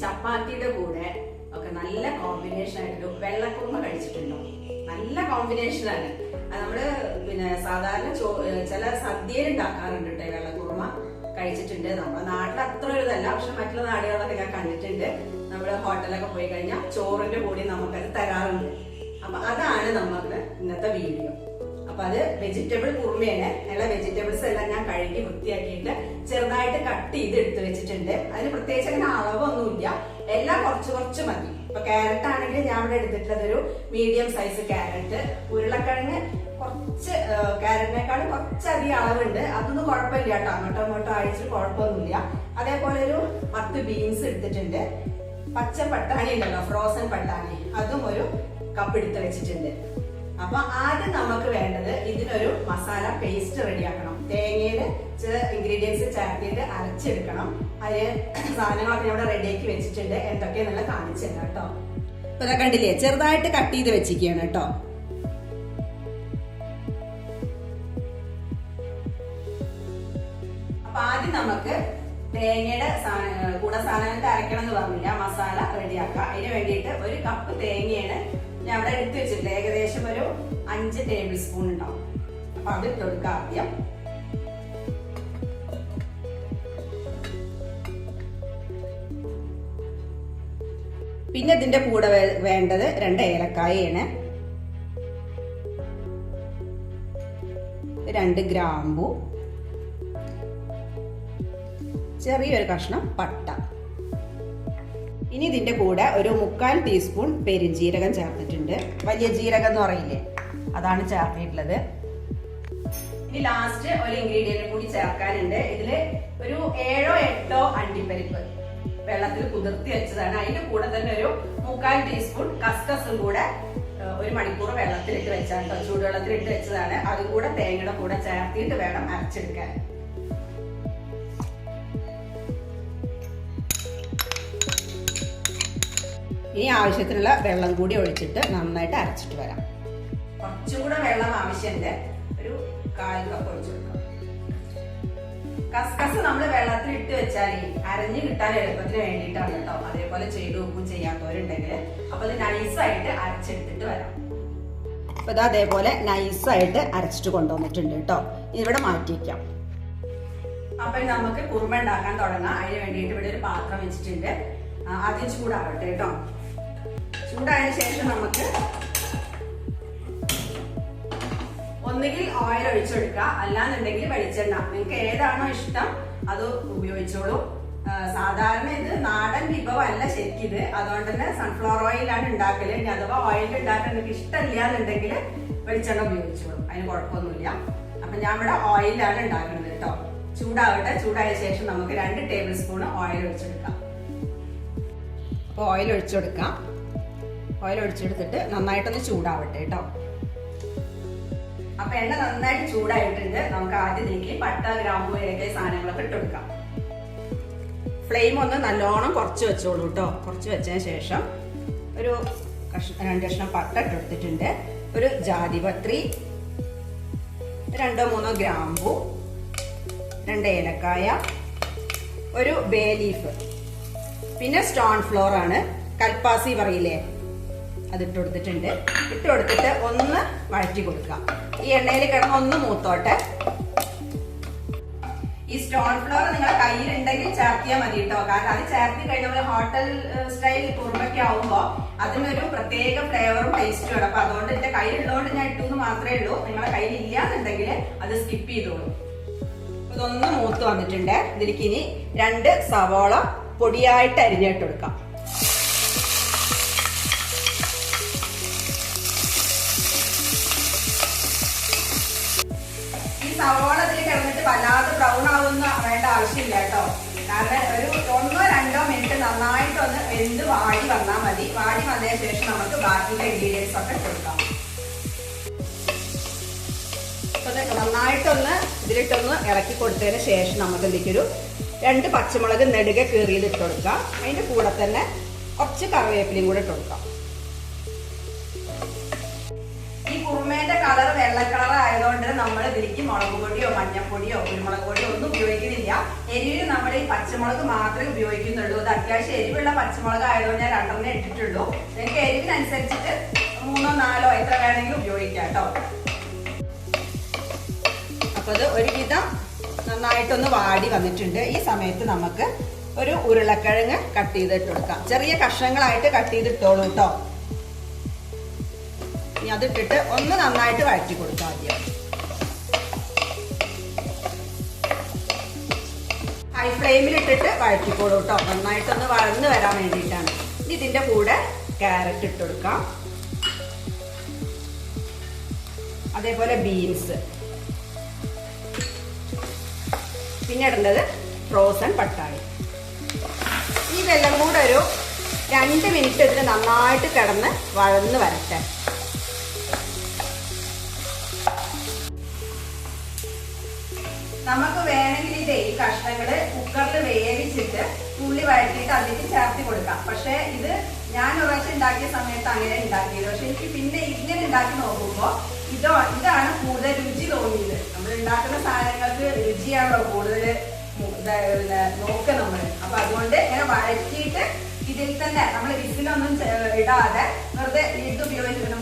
ചപ്പാത്തിയുടെ കൂടെ ഒക്കെ നല്ല കോമ്പിനേഷൻ ആയിട്ട് വെള്ളക്കുറുമ കഴിച്ചിട്ടുണ്ടോ? നല്ല കോമ്പിനേഷൻ ആണ്. നമ്മൾ പിന്നെ സാധാരണ ചോ- ചില സദ്യയിൽ ഉണ്ടാക്കാറുണ്ട് കേട്ടോ വെള്ളക്കുറുമ കഴിച്ചിട്ടുണ്ട്. നമ്മുടെ നാട്ടിൽ അത്ര ഒരു ഇതല്ല. പക്ഷെ മറ്റുള്ള നാടുകളിലൊക്കെ ഞാൻ കണ്ടിട്ടുണ്ട്. നമ്മൾ ഹോട്ടലൊക്കെ പോയി കഴിഞ്ഞാൽ ചോറിന്റെ കൂടി നമുക്കത് തരാറുണ്ട്. അപ്പൊ അതാണ് നമുക്ക് ഇന്നത്തെ വീഡിയോ. അപ്പൊ അത് വെജിറ്റബിൾ കുറുമയാണ് നല്ല വെജിറ്റബിൾസ് എല്ലാം ഞാൻ കഴുകി വൃത്തിയാക്കിയിട്ട് ചെറുതായിട്ട് കട്ട് ചെയ്ത് എടുത്ത് വെച്ചിട്ടുണ്ട്. അതിന് പ്രത്യേകിച്ച് അങ്ങനെ അളവൊന്നുമില്ല. എല്ലാം കുറച്ച് കുറച്ച് മതി. ഇപ്പൊ ക്യാരറ്റ് ആണെങ്കിൽ ഞാൻ ഇവിടെ എടുത്തിട്ടുള്ളത് ഒരു മീഡിയം സൈസ് ക്യാരറ്റ് ഉരുളക്കിഴങ്ങ് കുറച്ച് ക്യാരറ്റിനേക്കാളും കുറച്ചധികം അളവുണ്ട്. അതൊന്നും കുഴപ്പമില്ല കേട്ടോ. അങ്ങോട്ടോ അങ്ങോട്ടോ അഴിച്ചിട്ട് കുഴപ്പമൊന്നുമില്ല. അതേപോലെ ഒരു പത്ത് ബീൻസ് എടുത്തിട്ടുണ്ട്. പച്ച പട്ടാണി ഉണ്ടല്ലോ ഫ്രോസൺ പട്ടാണി. അതും ഒരു കപ്പ് എടുത്ത് വെച്ചിട്ടുണ്ട്. അപ്പൊ ആദ്യം നമുക്ക് വേണ്ടത് ഇതിനൊരു മസാല പേസ്റ്റ് റെഡിയാക്കണം. തേങ്ങയിൽ ചില ഇൻഗ്രീഡിയൻസ് ചേർത്തിട്ട് അരച്ചെടുക്കണം. അതിന് സാധനങ്ങളൊക്കെ ഇവിടെ റെഡിയാക്കി വെച്ചിട്ടുണ്ട്. എന്തൊക്കെയാണെന്നുള്ള കാണിച്ചു തരാം കേട്ടോ. ഇപ്പൊ കണ്ടില്ലേ ചെറുതായിട്ട് കട്ട് ചെയ്ത് വെച്ചിരിക്കുകയാണ് കേട്ടോ. അപ്പൊ ആദ്യം നമുക്ക് തേങ്ങയുടെ സാധനങ്ങൾ കൂടെ സാധനങ്ങൾ അരക്കണം എന്ന് പറഞ്ഞില്ല. മസാല റെഡിയാക്കാം. അതിന് വേണ്ടിയിട്ട് ഒരു കപ്പ് തേങ്ങയാണ് ഞാൻ അവിടെ എടുത്തു വെച്ചിട്ടുണ്ട് ഏകദേശം ഒരു അഞ്ച് ടേബിൾ സ്പൂൺ ഉണ്ടാവും. അപ്പൊ അത് ഇട്ട് ആദ്യം. പിന്നെ ഇതിന്റെ കൂടെ വേണ്ടത് രണ്ട് ഏലക്കായയാണ് രണ്ട് ഗ്രാമ്പു. ചെറിയൊരു കഷ്ണം പട്ട. ഇനി ഇതിന്റെ കൂടെ ഒരു മുക്കാൽ ടീസ്പൂൺ പെരുംജീരകം ചേർത്തിട്ടുണ്ട്. വലിയ ജീരകം എന്ന് പറയില്ലേ? അതാണ് ചേർത്തിട്ടുള്ളത് ഇനി ലാസ്റ്റ് ഒരു ഇൻഗ്രീഡിയന്റ് കൂടി ചേർക്കാനുണ്ട്. ഇതിൽ ഒരു ഏഴോ എട്ടോ അണ്ടിപ്പരിപ്പ് വെള്ളത്തിൽ കുതിർത്തി വെച്ചതാണ്. അതിന്റെ കൂടെ തന്നെ ഒരു മുക്കാൽ ടീസ്പൂൺ കസ്കസും കൂടെ ഒരു മണിക്കൂർ വെള്ളത്തിലിട്ട് വെച്ചാണ് ചൂടുവെള്ളത്തിലിട്ട് വെച്ചതാണ്. അതും കൂടെ തേങ്ങയുടെ കൂടെ ചേർത്തിട്ട് വേണം അരച്ചെടുക്കാൻ. ഇനി ആവശ്യത്തിനുള്ള വെള്ളം കൂടി ഒഴിച്ചിട്ട് നന്നായിട്ട് അരച്ചിട്ട് വരാം. കുറച്ചും കൂടെ വെള്ളം ആവശ്യമുണ്ട്. ഒരു കാൽ കപ്പ് ഒഴിച്ചു കൊടുക്കാം. കസ്കസ് നമ്മൾ വെള്ളത്തിൽ ഇട്ട് വെച്ചാൽ അരഞ്ഞു കിട്ടാൻ എളുപ്പത്തിന് വേണ്ടിയിട്ടാണ് കേട്ടോ. അതേപോലെ ചെയ്തു ഉപ്പും ചെയ്യാത്തവരുണ്ടെങ്കിൽ അപ്പൊ അത് നൈസായിട്ട് അരച്ചെടുത്തിട്ട് വരാം. അപ്പൊ ഇത് അതേപോലെ നൈസായിട്ട് അരച്ചിട്ട് കൊണ്ടുവന്നിട്ടുണ്ട് കേട്ടോ. ഇവിടെ മാറ്റി വയ്ക്കാം അപ്പൊ നമുക്ക് കുറുമ ഉണ്ടാക്കാൻ തുടങ്ങാം. അതിന് വേണ്ടിയിട്ട് ഇവിടെ ഒരു പാത്രം വെച്ചിട്ടുണ്ട്. ആദ്യം ചൂടാവട്ടെ കേട്ടോ. ചൂടായതിനു ശേഷം നമുക്ക് ഒന്നുകിൽ ഓയിൽ ഒഴിച്ചെടുക്കുക അല്ലാന്നുണ്ടെങ്കിൽ വെളിച്ചെണ്ണ. നിങ്ങൾക്ക് ഏതാണോ ഇഷ്ടം അത് ഉപയോഗിച്ചോളൂ. സാധാരണ ഇത് നാടൻ വിഭവമല്ല ശരിക്കിത് അതുകൊണ്ട് തന്നെ സൺഫ്ലവർ ഓയിലാണ് ഉണ്ടാക്കൽ. ഇനി അഥവാ ഓയിൽ ഉണ്ടാക്കാൻ നിങ്ങൾക്ക് ഇഷ്ടമില്ല എന്നുണ്ടെങ്കിൽ വെളിച്ചെണ്ണ ഉപയോഗിച്ചോളൂ. അതിന് കുഴപ്പമൊന്നുമില്ല. അപ്പൊ ഞാൻ ഇവിടെ ഓയിലാണ് ഉണ്ടാക്കുന്നത് കേട്ടോ. ചൂടാവട്ടെ. ചൂടായ ശേഷം നമുക്ക് രണ്ട് ടേബിൾ സ്പൂൺ ഓയിൽ ഒഴിച്ചെടുക്കാം. അപ്പോൾ ഓയിൽ ഒഴിച്ചെടുക്കാം. ഓയിൽ ഒഴിച്ചെടുത്തിട്ട് നന്നായിട്ടൊന്ന് ചൂടാവട്ടെ കേട്ടോ. അപ്പൊ എണ്ണ നന്നായിട്ട് ചൂടായിട്ടുണ്ട്. നമുക്ക് ആദ്യം ഇതിലേക്ക് പട്ട ഗ്രാമ്പു ഏലക്കായ സാധനങ്ങളൊക്കെ ഇട്ടെടുക്കാം ഫ്ലെയിം ഒന്ന് നല്ലോണം കുറച്ച് വെച്ചോളൂ കേട്ടോ. കുറച്ച് വെച്ചതിന് ശേഷം ഒരു കഷ്ണം രണ്ട് കഷ്ണം പട്ട ഇട്ടെടുത്തിട്ടുണ്ട് ഒരു ജാതിപത്രി രണ്ടോ മൂന്നോ ഗ്രാമ്പു രണ്ട് ഏലക്കായ ഒരു ബേ ലീഫ്. പിന്നെ സ്റ്റോൺ ഫ്ലോർ ആണ്. കൽപ്പാസി പറയില്ലേ അത് ഇട്ട് കൊടുത്തിട്ടുണ്ട് ഇട്ട് കൊടുത്തിട്ട് ഒന്ന് വഴറ്റി കൊടുക്കുക ഈ എണ്ണയിൽ കിടന്ന് ഒന്ന് മൂത്തോട്ടെ. ഈ സ്റ്റോൺ ഫ്ലോർ നിങ്ങളുടെ കയ്യിലുണ്ടെങ്കിൽ ചേർത്തിയാൽ മതി കേട്ടോ കാരണം അത് ചേർത്തി കഴിഞ്ഞാൽ ഹോട്ടൽ സ്റ്റൈൽ കുറുമൊക്കെ ആവുമ്പോ അതിനൊരു പ്രത്യേക ഫ്ലേവറും ടേസ്റ്റും ആണ്. അപ്പൊ അതുകൊണ്ട് എന്റെ കയ്യിലുള്ളതുകൊണ്ട് ഞാൻ ഇട്ടു എന്ന് മാത്രമേ ഉള്ളൂ. നിങ്ങളുടെ കയ്യിൽ ഇല്ല എന്നുണ്ടെങ്കിൽ അത് സ്കിപ്പ് ചെയ്തോളൂ. ഇതൊന്ന് മൂത്ത് വന്നിട്ടുണ്ട്. ഇതിലേക്ക് ഇനി രണ്ട് സവോള പൊടിയായിട്ട് അരിഞ്ഞിട്ട് കൊടുക്കാം. ആവശ്യമില്ല കേട്ടോ. കാരണം ഒരു ഒന്നോ രണ്ടോ മിനിറ്റ് നന്നായിട്ടൊന്ന് വെന്ത് വാടി വന്നാൽ മതി. വാടി വന്നതിന് ശേഷം നമുക്ക് ബാക്കിയുള്ള ഇൻഗ്രീഡിയൻസ് ഒക്കെ കൊടുക്കാം നന്നായിട്ടൊന്ന് ഇതിലിട്ടൊന്ന് ഇറക്കി കൊടുത്തതിന് ശേഷം നമുക്ക് ഇതിലേക്കൊരു രണ്ട് പച്ചമുളക് നെടുക കീറിയിൽ ഇട്ട് കൊടുക്കാം. അതിന്റെ കൂടെ തന്നെ കുറച്ച് കറിവേപ്പിലയും കൂടെ ഇട്ട് കൊടുക്കാം. ഈ കുറുമേന്റെ കളർ വെള്ള കളർ ആയതുകൊണ്ട് നമ്മൾ ഇതിലേക്ക് മുളക് പൊടിയോ മഞ്ഞപ്പൊടിയോ കുരുമുളക് പൊടിയോ ഒന്നും ഉപയോഗിക്കുന്നില്ല. എരിവിന് നമ്മൾ ഈ പച്ചമുളക് മാത്രമേ ഉപയോഗിക്കുന്നുള്ളൂ. അത് അത്യാവശ്യം എരിവുള്ള പച്ചമുളക് ആയതുകൊണ്ട് ഞാൻ രണ്ടെണ്ണം ഇട്ടിട്ടുള്ളൂ. നിങ്ങൾക്ക് എരിവിനനുസരിച്ചിട്ട് മൂന്നോ നാലോ എത്ര വേണമെങ്കിലും ഉപയോഗിക്കാം കേട്ടോ. അപ്പൊ അത് ഒരുവിധം നന്നായിട്ടൊന്ന് വാടി വന്നിട്ടുണ്ട്. ഈ സമയത്ത് നമുക്ക് ഒരു ഉരുളക്കിഴങ്ങ് കട്ട് ചെയ്തിട്ട് കൊടുക്കാം. ചെറിയ കഷ്ണങ്ങളായിട്ട് കട്ട് ചെയ്തിട്ടോളൂ കേട്ടോ. ഇനി അതിട്ടിട്ട് ഒന്ന് നന്നായിട്ട് വഴറ്റി കൊടുക്കാം ആദ്യം ഹൈ ഫ്ലെയിമിലിട്ടിട്ട് വഴറ്റിക്കോളൂ കേട്ടോ നന്നായിട്ടൊന്ന് വഴന്ന് വരാൻ വേണ്ടിയിട്ടാണ്. ഇനി ഇതിന്റെ കൂടെ ക്യാരറ്റ് ഇട്ട് കൊടുക്കാം. അതേപോലെ ബീൻസ് പിന്നെ ഇടേണ്ടത് ഫ്രോസൺ പട്ടാണി. ഇതെല്ലാം കൂടെ ഒരു രണ്ട് മിനിറ്റ് ഇതിന് നന്നായിട്ട് കിടന്ന് വഴന്ന് വരട്ടെ. നമുക്ക് വേണമെങ്കിൽ ഇതേ ഈ കഷ്ണങ്ങൾ കുക്കറിൽ വേവിച്ചിട്ട് ഉള്ളി വഴറ്റിയിട്ട് അതിലേക്ക് ചേർത്തി കൊടുക്കാം. പക്ഷെ ഇത് ഞാൻ ഒരാഴ്ച ഉണ്ടാക്കിയ സമയത്ത് അങ്ങനെ ഉണ്ടാക്കിയത് പക്ഷെ എനിക്ക് പിന്നെ ഇങ്ങനെ ഉണ്ടാക്കി നോക്കുമ്പോ ഇതോ ഇതാണ് കൂടുതൽ രുചി തോന്നിയത്. നമ്മൾ ഉണ്ടാക്കുന്ന സാധനങ്ങൾക്ക് രുചിയാണല്ലോ കൂടുതൽ നോക്കുക നമ്മൾ അപ്പൊ അതുകൊണ്ട് ഇങ്ങനെ വഴറ്റിയിട്ട് ഇതിൽ തന്നെ നമ്മൾ വിസിലൊന്നും ഇടാതെ വെറുതെ ഇത് ഉപയോഗിച്ചിട്ടുണ്ട്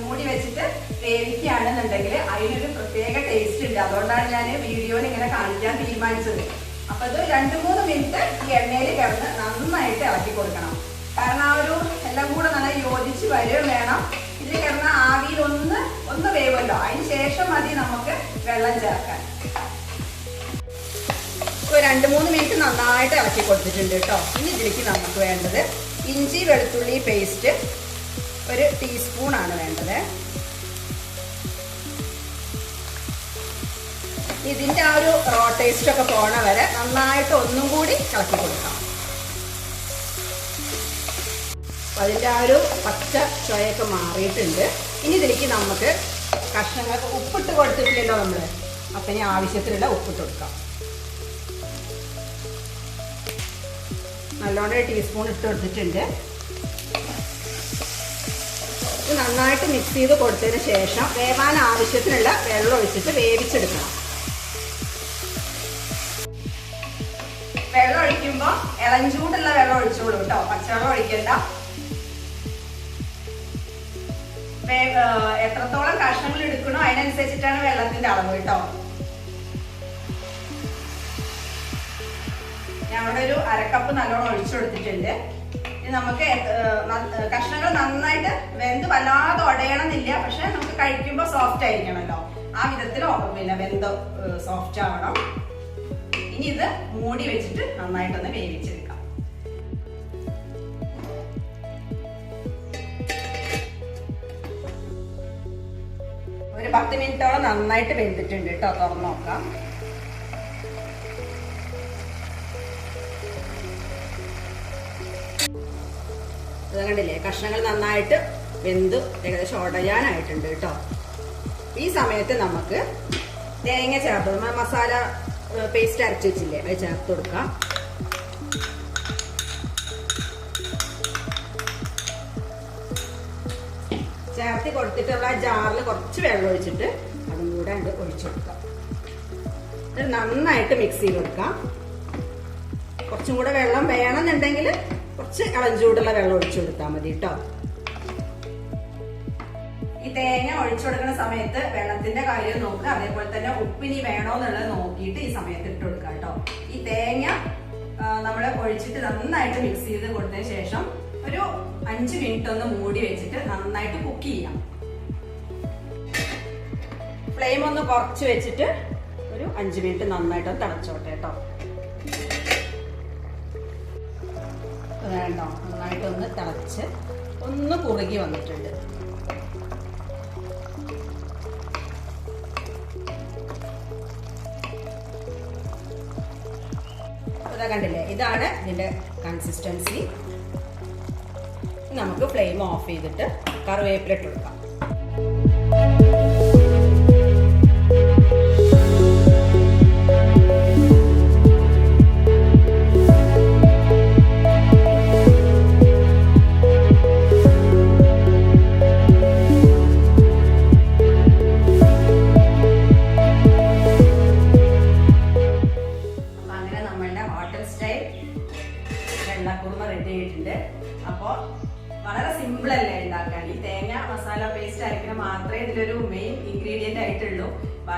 വേവിക്കുകയാണെന്നുണ്ടെങ്കിൽ അതിനൊരു പ്രത്യേക ടേസ്റ്റ് ഉണ്ട് അതുകൊണ്ടാണ് ഞാൻ വീഡിയോയിൽ ഇങ്ങനെ കാണിക്കാൻ തീരുമാനിച്ചത്. അപ്പൊ ഇത് രണ്ട് മൂന്ന് മിനിറ്റ് ഈ എണ്ണയിൽ കിടന്ന് നന്നായിട്ട് ഇളക്കി കൊടുക്കണം. കാരണം ആ ഒരു എല്ലാം കൂടെ നന്നായി യോജിച്ച് വരികയും വേണം. ഇതിൽ കിടന്ന ആവിയിൽ ഒന്ന് ഒന്ന് വേവുമല്ലോ. അതിന് ശേഷം മതി നമുക്ക് വെള്ളം ചേർക്കാൻ. ഇപ്പൊ രണ്ട് മൂന്ന് മിനിറ്റ് നന്നായിട്ട് ഇളക്കി കൊടുത്തിട്ടുണ്ട് കേട്ടോ. ഇനി ഇതിലേക്ക് നമുക്ക് വേണ്ടത് ഇഞ്ചി വെളുത്തുള്ളി പേസ്റ്റ് ഒരു ടീസ്പൂൺ ആണ് വേണ്ടത്. ഇതിന്റെ ആ ഒരു റോ ടേസ്റ്റ് ഒക്കെ പോണ വരെ നന്നായിട്ട് ഒന്നും കൂടി ഇളക്കി കൊടുക്കാം. അതിന്റെ ആ ഒരു പച്ച ചുവയൊക്കെ മാറിയിട്ടുണ്ട്. ഇനി ഇതിലേക്ക് നമുക്ക് കഷ്ണങ്ങൾക്ക് ഉപ്പിട്ട് കൊടുത്തിട്ടില്ലല്ലോ നമ്മൾ അപ്പൊ ഇനി ആവശ്യത്തിനുള്ള ഉപ്പിട്ട് കൊടുക്കാം. നല്ലോണം ടീസ്പൂൺ ഇട്ട് കൊടുത്തിട്ടുണ്ട്. നന്നായിട്ട് മിക്സ് ചെയ്ത് കൊടുത്തതിന് ശേഷം വേവാൻ ആവശ്യത്തിനുള്ള വെള്ളം ഒഴിച്ചിട്ട് വേവിച്ചെടുക്കണം. ഇളഞ്ചൂടുള്ള വെള്ളം ഒഴിച്ചോളൂ കേട്ടോ. പച്ചവെള്ളം ഒഴിക്കണ്ട. എത്രത്തോളം കഷ്ണങ്ങൾ എടുക്കണോ അതിനനുസരിച്ചിട്ടാണ് വെള്ളത്തിന്റെ അളവ് കേട്ടോ. അവിടെ ഒരു അരക്കപ്പ് നല്ലോണം ഒഴിച്ചു കൊടുത്തിട്ടുണ്ട്. ഇനി നമുക്ക് കഷ്ണങ്ങൾ നന്നായിട്ട് വെന്ത് വല്ലാതെ ഉടയണമെന്നില്ല പക്ഷെ നമുക്ക് കഴിക്കുമ്പോൾ സോഫ്റ്റ് ആയിരിക്കണമല്ലോ. ആ വിധത്തിൽ പിന്നെ വെന്ത് സോഫ്റ്റ് ആവണം. ഇനി ഇത് മൂടി വെച്ചിട്ട് നന്നായിട്ടൊന്ന് വേവിച്ചെടുക്കാം. ഒരു പത്ത് മിനിറ്റോളം നന്നായിട്ട് വെന്തിട്ടുണ്ട് കേട്ടോ. തുറന്നു നോക്കാം. ഇത് കണ്ടില്ലേ? കഷ്ണങ്ങൾ നന്നായിട്ട് വെന്ത് ഏകദേശം ഉടയാനായിട്ടുണ്ട് കേട്ടോ. ഈ സമയത്ത് നമുക്ക് തേങ്ങ ചേർത്ത് മസാല പേസ്റ്റ് അരച്ച് വെച്ചില്ലേ അത് ചേർത്ത് കൊടുക്കാം. ചേർത്തി കൊടുത്തിട്ടുള്ള ജാറിൽ കുറച്ച് വെള്ളം ഒഴിച്ചിട്ട് അതും കൂടെ അത് ഒഴിച്ചു കൊടുക്കാം. ഇത് നന്നായിട്ട് മിക്സ് ചെയ്ത് കൊടുക്കാം. കുറച്ചും കൂടെ വെള്ളം വേണമെന്നുണ്ടെങ്കിൽ കുറച്ച് ഇളഞ്ചൂടുള്ള വെള്ളം ഒഴിച്ചു കൊടുത്താൽ മതി കേട്ടോ. തേങ്ങ ഒഴിച്ചു കൊടുക്കുന്ന സമയത്ത് വെള്ളത്തിന്റെ കാര്യം നോക്കുക. അതേപോലെ തന്നെ ഉപ്പിനി വേണോ എന്നുള്ളത് നോക്കിയിട്ട് ഈ സമയത്ത് ഇട്ട് കൊടുക്കുക കേട്ടോ. ഈ തേങ്ങ നമ്മൾ ഒഴിച്ചിട്ട് നന്നായിട്ട് മിക്സ് ചെയ്ത് കൊടുത്തതിന് ശേഷം ഒരു അഞ്ച് മിനിറ്റ് ഒന്ന് മൂടി വെച്ചിട്ട് നന്നായിട്ട് കുക്ക് ചെയ്യാം. ഫ്ലെയിം ഒന്ന് കുറച്ച് വെച്ചിട്ട് ഒരു അഞ്ച് മിനിറ്റ് നന്നായിട്ട് തിളച്ചോട്ടെ കേട്ടോ. വേണ്ടോ നന്നായിട്ടൊന്ന് തിളച്ച് ഒന്ന് കുറുകി വന്നിട്ടുണ്ട്. കണ്ടില്ലേ? ഇതാണ് ഇതിന്റെ കൺസിസ്റ്റൻസി നമുക്ക് ഫ്ലെയിം ഓഫ് ചെയ്തിട്ട് കറിവേപ്പിലിട്ട് കൊടുക്കാം.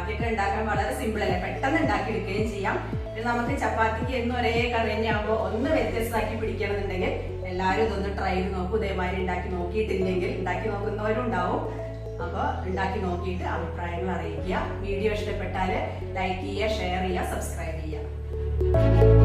ബാക്കിയൊക്കെ ഉണ്ടാക്കാൻ വളരെ സിമ്പിൾ അല്ലേ? പെട്ടെന്ന് ഉണ്ടാക്കി എടുക്കുകയും ചെയ്യാം. പിന്നെ നമുക്ക് ചപ്പാത്തിക്ക് എന്നും ഒരേ കറി തന്നെയാകുമ്പോൾ ഒന്ന് വ്യത്യസ്തമാക്കി പിടിക്കണമെന്നുണ്ടെങ്കിൽ എല്ലാവരും ഇതൊന്ന് ട്രൈ ചെയ്ത് നോക്കൂ. ഇതേമാതിരി ഉണ്ടാക്കി നോക്കിയിട്ടില്ലെങ്കിൽ ഉണ്ടാക്കി നോക്കുന്നവരും ഉണ്ടാവും. അപ്പോൾ ഉണ്ടാക്കി നോക്കിയിട്ട് അഭിപ്രായങ്ങൾ അറിയിക്കുക. വീഡിയോ ഇഷ്ടപ്പെട്ടാൽ ലൈക്ക് ചെയ്യുക ഷെയർ ചെയ്യുക സബ്സ്ക്രൈബ് ചെയ്യുക.